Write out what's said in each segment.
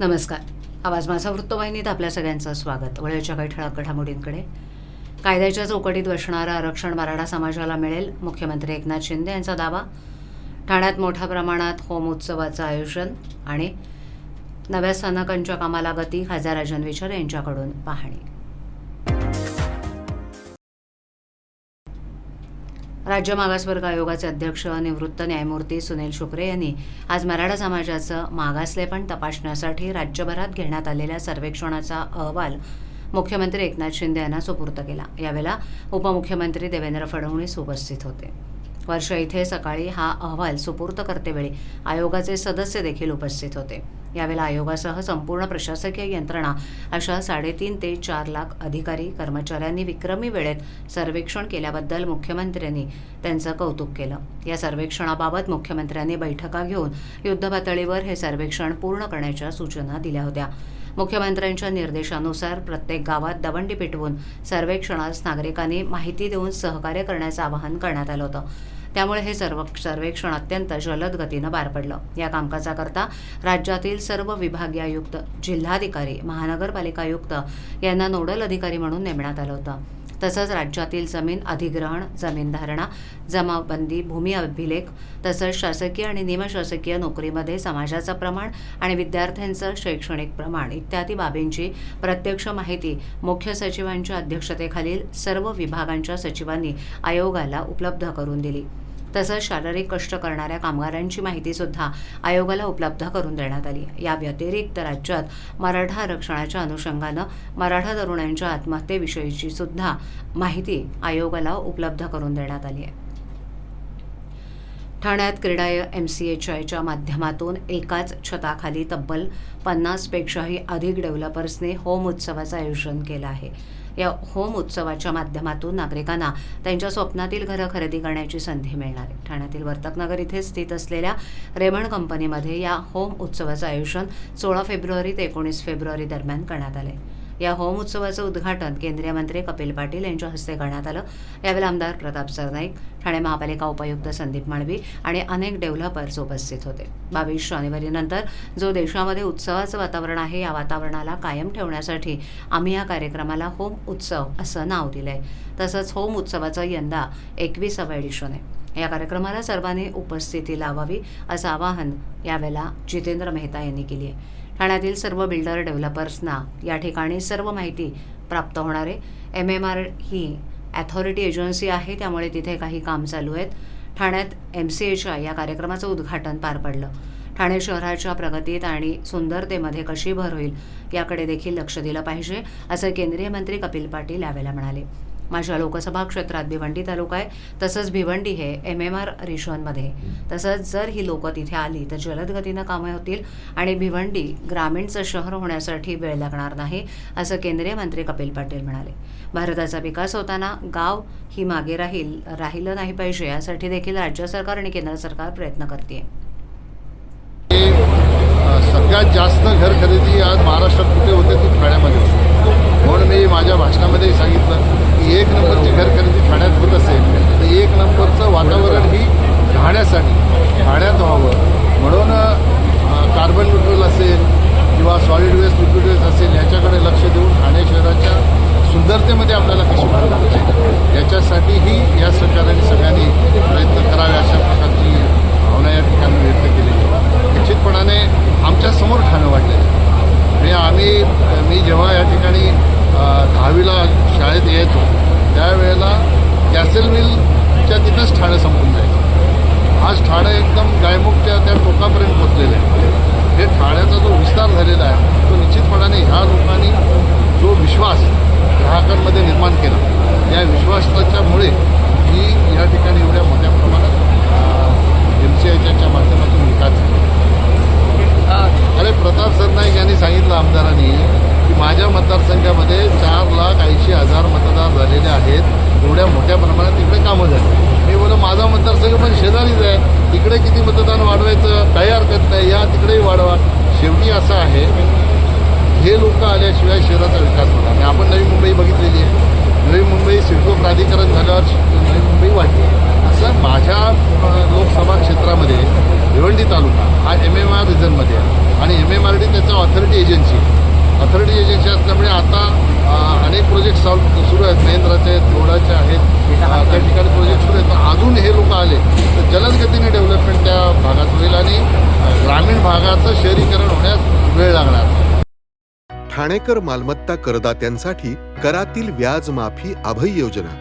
नमस्कार. आवाज माझा वृत्तवाहिनीत आपल्या सगळ्यांचं स्वागत. वळ्याच्या काही ठळक घडामोडींकडे. कायद्याच्या चौकटीत बसणारं आरक्षण मराठा समाजाला मिळेल मुख्यमंत्री एकनाथ शिंदे यांचा दावा. ठाण्यात मोठ्या प्रमाणात होम उत्सवाचं आयोजन आणि नव्या स्थानकांच्या कामाला गती खासदार राजन विचार यांच्याकडून पाहणी. राज्य मागासवर्ग आयोगाचे अध्यक्ष निवृत्त न्यायमूर्ती सुनील शुक्रे यांनी आज मराठा समाजाचं मागासलेपण तपासण्यासाठी राज्यभरात घेण्यात आलेल्या सर्वेक्षणाचा अहवाल मुख्यमंत्री एकनाथ शिंदे यांना सुपूर्द केला. यावेळेला उपमुख्यमंत्री देवेंद्र फडणवीस उपस्थित होते. वर्ष इथे सकाळी हा अहवाल सुपूर्त करतेवेळी आयोगाचे सदस्य देखील उपस्थित होते. यावेळेला आयोगासह संपूर्ण प्रशासकीय यंत्रणा अशा साडेतीन ते चार लाख अधिकारी कर्मचाऱ्यांनी विक्रमी वेळेत सर्वेक्षण केल्याबद्दल मुख्यमंत्र्यांनी त्यांचं कौतुक केलं. या सर्वेक्षणाबाबत मुख्यमंत्र्यांनी बैठका घेऊन युद्धपातळीवर हे सर्वेक्षण पूर्ण करण्याच्या सूचना दिल्या होत्या. मुख्यमंत्र्यांच्या निर्देशानुसार प्रत्येक गावात दवंडी पेटवून सर्वेक्षणास नागरिकांनी माहिती देऊन सहकार्य करण्याचं आवाहन करण्यात आलं होतं. त्यामुळे हे सर्व सर्वेक्षण अत्यंत जलद गतीनं पार पडलं. या कामकाजाकरता राज्यातील सर्व विभागीय आयुक्त जिल्हाधिकारी महानगरपालिका आयुक्त यांना नोडल अधिकारी म्हणून नेमण्यात आलं होतं. तसंच राज्यातील जमीन अधिग्रहण जमीन धारणा जमाबंदी भूमी अभिलेख तसंच शासकीय आणि निमशासकीय नोकरीमध्ये समाजाचं प्रमाण आणि विद्यार्थ्यांचं शैक्षणिक प्रमाण इत्यादी बाबींची प्रत्यक्ष माहिती मुख्य सचिवांच्या अध्यक्षतेखालील सर्व विभागांच्या सचिवांनी आयोगाला उपलब्ध करून दिली. तसंच शारीरिक कष्ट करणाऱ्या कामगारांची माहितीसुद्धा आयोगाला उपलब्ध करून देण्यात आली. या व्यतिरिक्त राज्यात मराठा आरक्षणाच्या अनुषंगानं मराठा तरुणांच्या आत्महत्येविषयीची सुद्धा माहिती आयोगाला उपलब्ध करून देण्यात आली आहे. ठाण्यात क्रीडा एम सी एच आयच्या माध्यमातून एकाच छताखाली तब्बल पन्नासपेक्षाही अधिक डेव्हलपर्सने होम उत्सवाचं आयोजन केलं आहे. या होम उत्सवाच्या माध्यमातून नागरिकांना त्यांच्या स्वप्नातील घरं खरेदी करण्याची संधी मिळणार आहे. ठाण्यातील वर्तकनगर इथे स्थित असलेल्या रेमण कंपनीमध्ये या होम उत्सवाचं आयोजन सोळा फेब्रुवारी ते एकोणीस फेब्रुवारी दरम्यान करण्यात आले या होम उत्सवाचं उद्घाटन केंद्रीय मंत्री कपिल पाटील यांच्या हस्ते करण्यात आलं. यावेळी आमदार प्रताप सरनाईक ठाणे महापालिका उपायुक्त संदीप मांडवी आणि अनेक डेव्हलपर्स उपस्थित होते. बावीस जानेवारीनंतर जो देशामध्ये उत्सवाचं वातावरण आहे या वातावरणाला कायम ठेवण्यासाठी आम्ही या कार्यक्रमाला होम उत्सव असं नाव दिलं आहे तसंच होम उत्सवाचं यंदा एकविसावं एडिशन आहे या कार्यक्रमाला सर्वांनी उपस्थिती लावावी असं आवाहन यावेळेला जितेंद्र मेहता यांनी केली आहे ठाण्यातील सर्व बिल्डर डेव्हलपर्सना या ठिकाणी सर्व माहिती प्राप्त होणार आहे. एम एम आर ही ॲथॉरिटी एजन्सी आहे त्यामुळे तिथे काही काम चालू आहेत. ठाण्यात एम सी एच्या या कार्यक्रमाचं उद्घाटन पार पडलं. ठाणे शहराच्या प्रगतीत आणि सुंदरतेमध्ये कशी भर होईल याकडे देखील लक्ष दिलं पाहिजे असं केंद्रीय मंत्री कपिल पाटील यावेळेला म्हणाले. माझ्या लोकसभा क्षेत्रात भिवंडी तालुका आहे. तसंच भिवंडी हे एम एम आर रिशॉनमध्ये तसंच जर ही लोकं तिथे आली तर जलद गतीनं कामं होतील आणि भिवंडी ग्रामीणचं शहर होण्यासाठी वेळ लागणार नाही असं केंद्रीय मंत्री कपिल पाटील म्हणाले. भारताचा विकास होताना गाव ही मागे राहील राहिलं नाही पाहिजे यासाठी देखील राज्य सरकार आणि केंद्र सरकार प्रयत्न करते सगळ्यात जास्त घर खरेदी आज महाराष्ट्रात कुठे होते ती ठाण्यामध्ये होते. म्हणून मी माझ्या भाषणामध्ये सांगितलं. एक नंबरची घर खरेदी ठाण्यात होत असेल तर एक नंबरचं वातावरण ही राहण्यासाठी ठाण्यात व्हावं. म्हणून कार्बन न्यूट्रल असेल किंवा सॉलिड वेस्ट लिक्विड वेस्ट असेल याच्याकडे लक्ष देऊन ठाणे शहराच्या सुंदरतेमध्ये आपल्याला कशी भर घालता याच्यासाठीही या सरकारने सगळ्यांनी प्रयत्न करावे अशा प्रकारची भावना या ठिकाणी व्यक्त केली. निश्चितपणाने आमच्यासमोर ठाणं वाढलेलं आहे. म्हणजे आम्ही मी जेव्हा या ठिकाणी दहावीला शाळेत यायचो त्यावेळेला कॅसेल मिलच्या तिथंच ठाणं संपून जायचं. आज ठाणं एकदम गायमुखच्या त्या टोकापर्यंत पोचलेलं आहे. हे ठाण्याचा जो विस्तार झालेला आहे तो निश्चितपणाने ह्या लोकांनी जो विश्वास ग्राहकांमध्ये निर्माण केला या विश्वासाच्यामुळे ही या ठिकाणी एवढ्या मोठ्या प्रमाणात एम सी आयच्या माध्यमातून विकास झाला. अरे प्रताप सरनाईक यांनी सांगितलं आमदारांनी की माझ्या मतदारसंघामध्ये चार लाख ऐंशी हजार मतदार झालेले आहेत. एवढ्या मोठ्या प्रमाणात तिकडे कामं झाली. मी बोला माझा मतदारसंघ पण शेजारीच आहे. तिकडे किती मतदान वाढवायचं? काही हरकत नाही. या तिकडेही वाढवा. शेवटी असं आहे हे लोक आल्याशिवाय शहराचा विकास होणार नाही. आपण नवी मुंबई बघितलेली आहे. नवी मुंबई सिडको प्राधिकरण झाल्यावर नवी मुंबई वाढली असं माझ्या लोकसभा क्षेत्रामध्ये भिवंडी तालुका हा एम एम आर रिजनमध्ये आहे. आणि एम एम आर डी त्याचा ऑथॉरिटी एजन्सी ऑथॉरिटी एजन्सी असल्यामुळे आता अनेक प्रोजेक्ट सॉल्व सुरू आहेत. महेंद्राचे आहेत. लोडाचे आहेत त्या ठिकाणी प्रोजेक्ट सुरू आहेत. अजून हे लोक आले तर जलद गतीने डेव्हलपमेंट त्या भागात होईल आणि ग्रामीण भागाचं शहरीकरण होण्यास वेळ लागणार. ठाणेकर मालमत्ता करदात्यांसाठी करातील व्याज माफी अभय योजना.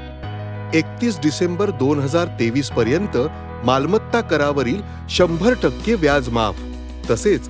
एकतीस डिसेंबर दोन हजार तेवीस पर्यंत मालमत्ता करावरील शंभर टक्के व्याज माफ तसेच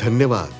धन्यवाद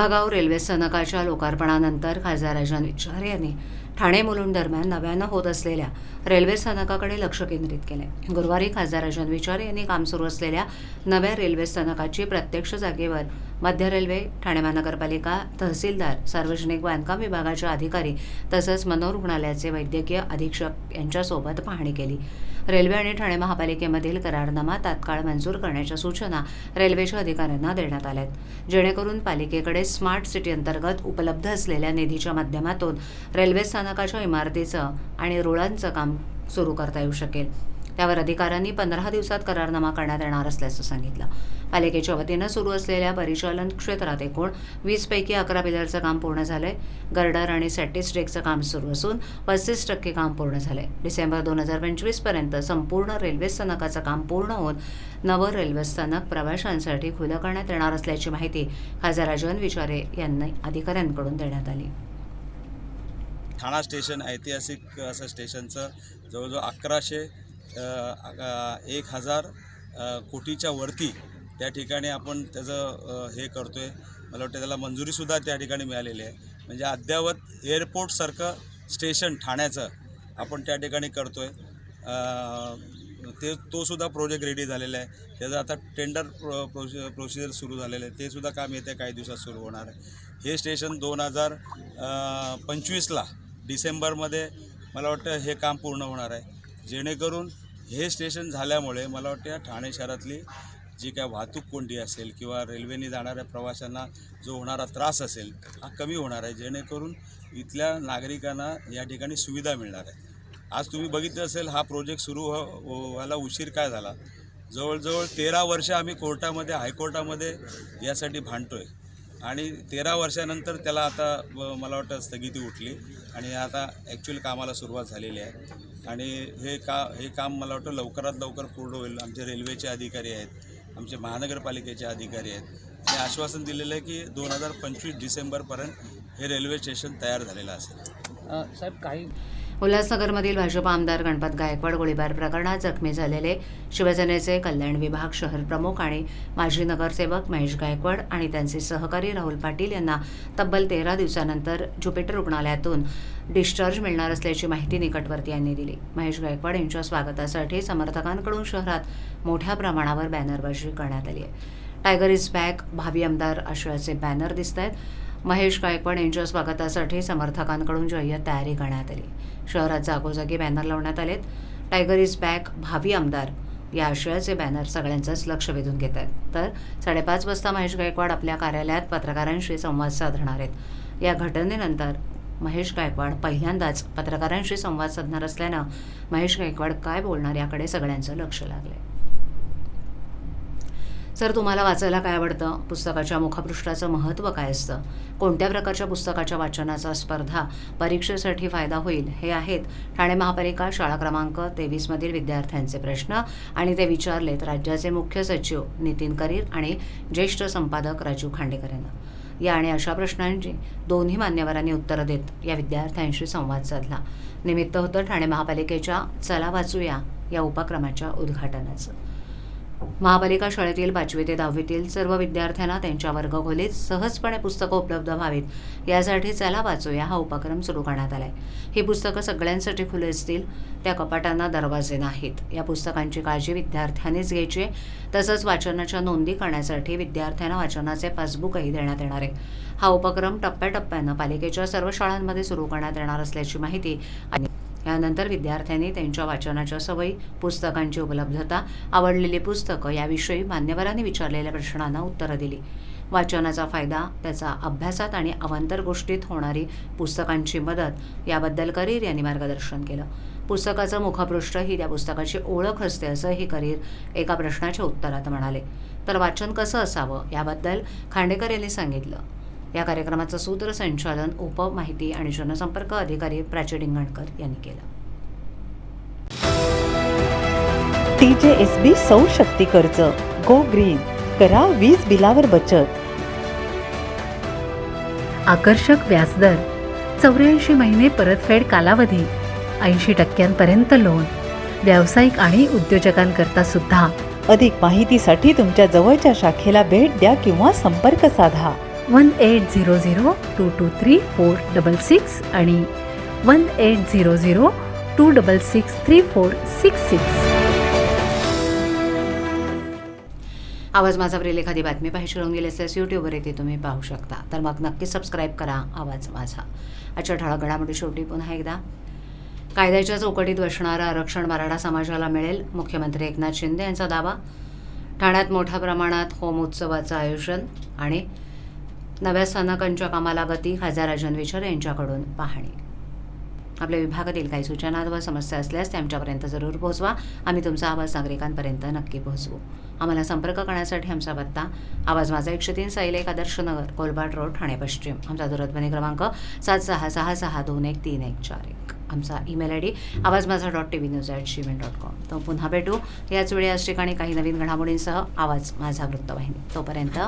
दिघागाव रेल्वे स्थानकाच्या लोकार्पणानंतर खासदार राजन विचार यांनी ठाणे मुलुंड दरम्यान नव्यानं होत असलेल्या रेल्वे स्थानकाकडे लक्ष केंद्रित केले गुरुवारी खासदार राजन विचार यांनी काम सुरू असलेल्या नव्या रेल्वे स्थानकाची प्रत्यक्ष जागेवर मध्य रेल्वे ठाणे महानगरपालिका तहसीलदार सार्वजनिक बांधकाम विभागाच्या अधिकारी तसंच मनोरुग्णालयाचे वैद्यकीय अधीक्षक यांच्यासोबत पाहणी केली. रेल्वे आणि ठाणे महापालिकेमधील करारनामा तात्काळ मंजूर करण्याच्या सूचना रेल्वेच्या अधिकाऱ्यांना देण्यात आल्यात. जेणेकरून पालिकेकडे स्मार्ट सिटी अंतर्गत उपलब्ध असलेल्या निधीच्या माध्यमातून रेल्वे स्थानकाच्या इमारतीचं आणि रुळांचं काम सुरू करता येऊ शकेल. त्यावर अधिकाऱ्यांनी पंधरा दिवसात करारनामा करण्यात येणार असल्याचं सांगितलं. पालिकेच्या वतीनं सुरू असलेल्या परिचालन क्षेत्रात एकूण वीसपैकी अकरा पिलरचं काम पूर्ण झालंय. गर्डर आणि सेटिस काम सुरू असून पस्तीस टक्के काम पूर्ण झालंय. डिसेंबर दोन हजार पंचवीसपर्यंत संपूर्ण रेल्वे स्थानकाचं काम पूर्ण होऊन नवं रेल्वे स्थानक प्रवाशांसाठी खुलं करण्यात येणार असल्याची माहिती खासदार राजन विचारे यांनी अधिकाऱ्यांकडून देण्यात आली. ठाणा स्टेशन ऐतिहासिक असं स्टेशनचं जवळजवळ अकराशे एक हजार कोटीच्या वरती त्या ठिकाणी आपण त्याचं हे करतो आहे मला वाटतं त्याला मंजुरीसुद्धा त्या ठिकाणी मिळालेली आहे. म्हणजे अद्ययावत एअरपोर्टसारखं स्टेशन ठाण्याचं आपण त्या ठिकाणी करतो आहे ते तोसुद्धा प्रोजेक्ट रेडी झालेला आहे. त्याचं आता टेंडर प्रो प्रोसि प्रोसिजर सुरू झालेलं आहे. तेसुद्धा काम येत्या काही दिवसात सुरू होणार आहे. हे स्टेशन दोन हजार पंचवीसला डिसेंबरमध्ये मला वाटतं हे काम पूर्ण होणार आहे. जेणेकरून हे स्टेशन झाल्यामुळे मला वाटतं या ठाणे शहरातली जी काय वाहतूक कोंडी असेल किंवा रेल्वेने जाणाऱ्या प्रवाशांना जो होणारा त्रास असेल हा कमी होणार आहे जेणेकरून इथल्या नागरिकांना या ठिकाणी सुविधा मिळणार आहे. आज तुम्ही बघितलं असेल हा प्रोजेक्ट सुरू व्हायला उशीर काय झाला? जवळजवळ तेरा वर्ष आम्ही कोर्टामध्ये हायकोर्टामध्ये यासाठी भांडतो आहे आणि तेरा वर्षानंतर त्याला आता मला वाटतं स्थगिती उठली. आणि आता ॲक्च्युअली कामाला सुरुवात झालेली आहे. आणि हे का हे काम मला वाटतं लवकरात लवकर पूर्ण होईल. आमचे रेल्वेचे अधिकारी आहेत आमचे महानगरपालिकेचे अधिकारी आहेत. आणि आश्वासन दिलेलं आहे की दोन हजार पंचवीस डिसेंबरपर्यंत हे रेल्वे स्टेशन तयार झालेलं असेल. साहेब काही उल्हासनगरमधील भाजपा आमदार गणपत गायकवाड गोळीबार प्रकरणात जखमी झालेले शिवसेनेचे कल्याण विभाग शहर प्रमुख आणि माजी नगरसेवक महेश गायकवाड आणि त्यांचे सहकारी राहुल पाटील यांना तब्बल तेरा दिवसानंतर ज्युपिटर रुग्णालयातून डिस्चार्ज मिळणार असल्याची माहिती निकटवर्ती यांनी दिली. महेश गायकवाड यांच्या स्वागतासाठी समर्थकांकडून शहरात मोठ्या प्रमाणावर बॅनरबाजी करण्यात आली आहे. टायगर इज बॅक भावी आमदार आशयाचे बॅनर दिसत आहेत महेश गायकवाड यांच्या स्वागतासाठी समर्थकांकडून जय्यत तयारी करण्यात आली. शहरात जागोजागी बॅनर लावण्यात आलेत. टायगर इज बॅक भावी आमदार. या आशयाचे बॅनर सगळ्यांचंच लक्ष वेधून घेत आहेत. तर साडेपाच वाजता महेश गायकवाड आपल्या कार्यालयात पत्रकारांशी संवाद साधणार आहेत. या घटनेनंतर महेश गायकवाड पहिल्यांदाच पत्रकारांशी संवाद साधणार असल्यानं महेश गायकवाड काय बोलणार याकडे सगळ्यांचं लक्ष लागलं आहे सर तुम्हाला वाचायला काय आवडतं? पुस्तकाच्या मुखपृष्ठाचं महत्त्व काय असतं? कोणत्या प्रकारच्या पुस्तकाच्या वाचनाचा स्पर्धा परीक्षेसाठी फायदा होईल? हे आहेत ठाणे महापालिका शाळा क्रमांक तेवीसमधील विद्यार्थ्यांचे प्रश्न आणि ते विचारलेत राज्याचे मुख्य सचिव नितीन करीर आणि ज्येष्ठ संपादक राजीव खांडेकर यांना या आणि अशा प्रश्नांची दोन्ही मान्यवरांनी उत्तरं देत या विद्यार्थ्यांशी संवाद साधला. निमित्त होतं ठाणे महापालिकेच्या चला वाचूया या उपक्रमाच्या उद्घाटनाचं. महापालिका शाळेतील पाचवी ते दहावीतील सर्व विद्यार्थ्यांना त्यांच्या वर्गखोलीत सहजपणे पुस्तकं उपलब्ध व्हावीत. यासाठी चला वाचूया हा उपक्रम सुरू करण्यात आला आहे ही पुस्तकं सगळ्यांसाठी खुली असतील त्या कपाटांना दरवाजे नाहीत. या पुस्तकांची काळजी विद्यार्थ्यांनीच घ्यायची आहे. तसंच वाचनाच्या नोंदी करण्यासाठी विद्यार्थ्यांना वाचनाचे पासबुकही देण्यात येणार आहे. हा उपक्रम टप्प्याटप्प्यानं पालिकेच्या सर्व शाळांमध्ये सुरू करण्यात येणार असल्याची माहिती आणि यानंतर विद्यार्थ्यांनी त्यांच्या वाचनाच्या सवयी पुस्तकांची उपलब्धता आवडलेली पुस्तकं याविषयी मान्यवरांनी विचारलेल्या प्रश्नांना उत्तरं दिली. वाचनाचा फायदा त्याचा अभ्यासात आणि अवांतर गोष्टीत होणारी पुस्तकांची मदत याबद्दल करीर यांनी मार्गदर्शन केलं. पुस्तकाचं मुखपृष्ठ ही त्या पुस्तकाची ओळख असते असंही करीर एका प्रश्नाच्या उत्तरात म्हणाले. तर वाचन कसं असावं याबद्दल खांडेकर यांनी सांगितलं. या कार्यक्रमाचं सूत्रसंचालन उप माहिती आणि जनसंपर्क अधिकारी प्राची डिंगणकर यांनी केलं. टीजेएसबी एस बी सौर शक्ती कर्ज गो ग्रीन करा वीज बिलावर बचत. आकर्षक व्याजदर चौऱ्याऐंशी महिने परतफेड कालावधी ऐंशी टक्क्यांपर्यंत लोन. व्यावसायिक आणि उद्योजकांकरता सुद्धा. अधिक माहितीसाठी तुमच्या जवळच्या शाखेला भेट द्या किंवा संपर्क साधा. One eight zero zero two two three four double six आणि one eight zero zero two double six three four six six आवाज माझा वरील एखादी बातमी पाहिजे राहून गेली असल्यास यूट्यूबवर येते तुम्ही पाहू शकता. तर मग नक्की सबस्क्राईब करा. आवाज माझा. आजच्या ठळक घडामोडी शेवटी पुन्हा एकदा. कायद्याच्या चौकटीत बसणारं आरक्षण मराठा समाजाला मिळेल मुख्यमंत्री एकनाथ शिंदे यांचा दावा. ठाण्यात मोठ्या प्रमाणात होम उत्सवाचं आयोजन आणि नव्या स्थानकांच्या कामाला गती खासदार राजन विचार यांच्याकडून पाहणी. आपल्या विभागातील काही सूचना अथवा समस्या असल्यास त्या आमच्यापर्यंत जरूर पोहोचवा. आम्ही तुमचा आवाज नागरिकांपर्यंत नक्की पोहोचवू. आम्हाला संपर्क करण्यासाठी आमचा पत्ता आवाज माझा एकशे तीन साईल एक आदर्श नगर कोलबाट रोड ठाणे पश्चिम. आमचा दूरध्वनी क्रमांक सात सहा सहा सहा दोन एक तीन एक चार एक. आमचा ईमेल आय डी आवाज माझा dot T V news at Gmail dot com. तो पुन्हा भेटू. याच वेळी याच ठिकाणी काही नवीन घडामोडींसह आवाज माझा वृत्तवाहिनी. तोपर्यंत